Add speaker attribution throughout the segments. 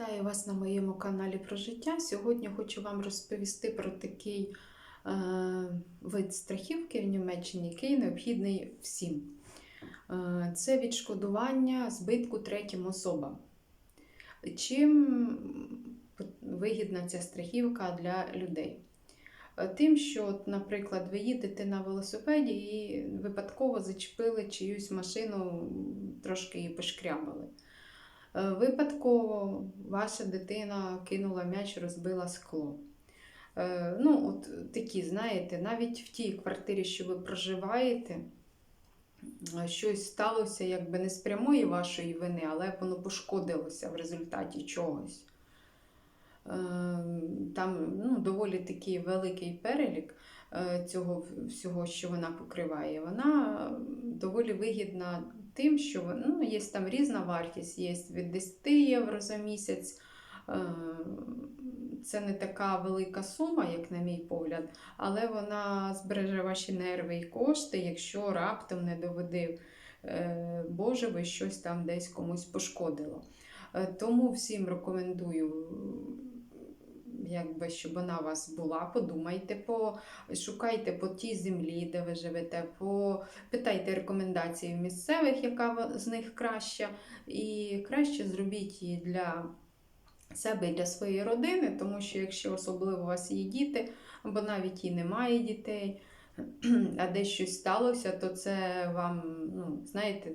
Speaker 1: Вітаю вас на моєму каналі про життя. Сьогодні хочу вам розповісти про такий е, вид страхівки в Німеччині, який необхідний всім. Е, це відшкодування збитку третім особам. Чим вигідна ця страхівка для людей? Е, Тим, що, наприклад, ви їдете на велосипеді і випадково зачепили чиюсь машину, трошки її пошкрябали. Е, Випадково ваша дитина кинула м'яч, розбила скло. Е, Ну, от такі, знаєте, навіть в тій квартирі, що ви проживаєте, е, щось сталося якби не з прямої вашої вини, але воно пошкодилося в результаті чогось. Там ну, доволі такий великий перелік цього всього, що вона покриває. Вона доволі вигідна тим, що ну, є там різна вартість, є від 10 євро за місяць. Е, Це не така велика сума, як на мій погляд, але вона збереже ваші нерви і кошти, якщо раптом не доведе е, Боже, ви щось там десь комусь пошкодило. Е, Тому всім рекомендую, якби, щоб вона у вас була. Подумайте, по, шукайте по тій землі, де ви живете, по, питайте рекомендації місцевих, яка з них краща, і краще зробіть її для себе і для своєї родини, тому що якщо особливо у вас є діти, або навіть і немає дітей, а десь щось сталося, то це вам, ну, знаєте,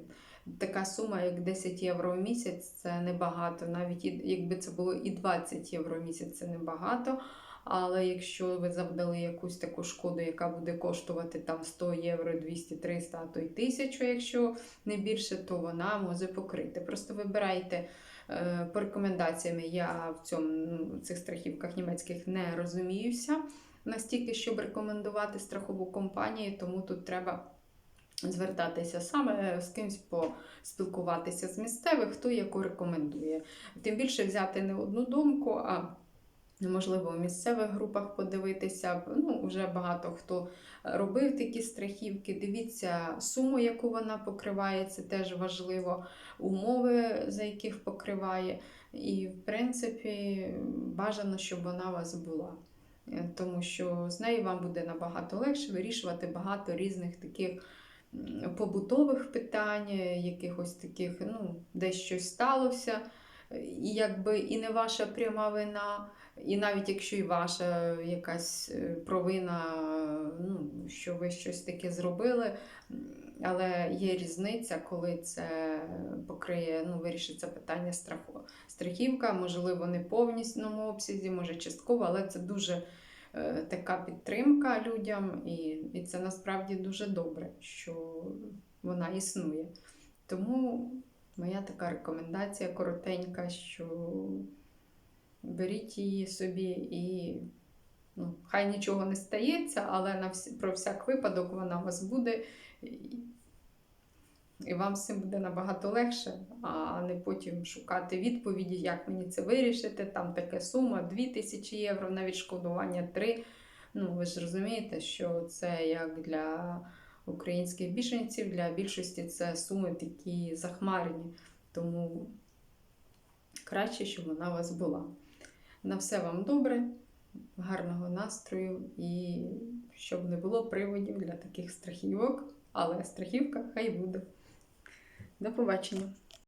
Speaker 1: така сума, як 10 євро в місяць, це небагато. Навіть якби це було і 20 євро в місяць, це небагато. Але якщо ви завдали якусь таку шкоду, яка буде коштувати там 100 євро, 200, 300, а то й 1000, якщо не більше, то вона може покрити. Просто вибирайте е, по рекомендаціям. Я в цьому ну, в цих страхівках німецьких не розуміюся настільки, щоб рекомендувати страхову компанію, тому тут треба звертатися саме з кимось поспілкуватися з місцевих, хто яку рекомендує. Тим більше взяти не одну думку, а можливо в місцевих групах подивитися. Ну, вже багато хто робив такі страхівки. Дивіться суму, яку вона покриває, це теж важливо, умови, за яких покриває. І, в принципі, бажано, щоб вона у вас була. Тому що з нею вам буде набагато легше вирішувати багато різних таких побутових питань, якихось таких, ну, десь щось сталося, і якби і не ваша пряма вина, і навіть якщо і ваша якась е, провина, ну, що ви щось таке зробили, але є різниця, коли це покриє, ну, вирішиться питання страху. Страхівка, можливо, не повністю обсязі, може частково, але це дуже така підтримка людям, і, і це насправді дуже добре, що вона існує. Тому моя така рекомендація коротенька, що беріть її собі і ну, хай нічого не стається, але на всі, про всяк випадок вона у вас буде. І, вам цим буде набагато легше, а не потім шукати відповіді, як мені це вирішити. Там така сума 2000 євро на відшкодування 3. Ну, ви ж розумієте, що це як для українських біженців, для більшості це суми такі захмарні. Тому краще, щоб вона у вас була. На все вам добре, гарного настрою і щоб не було приводів для таких страхівок, але страхівка хай буде. До побачення!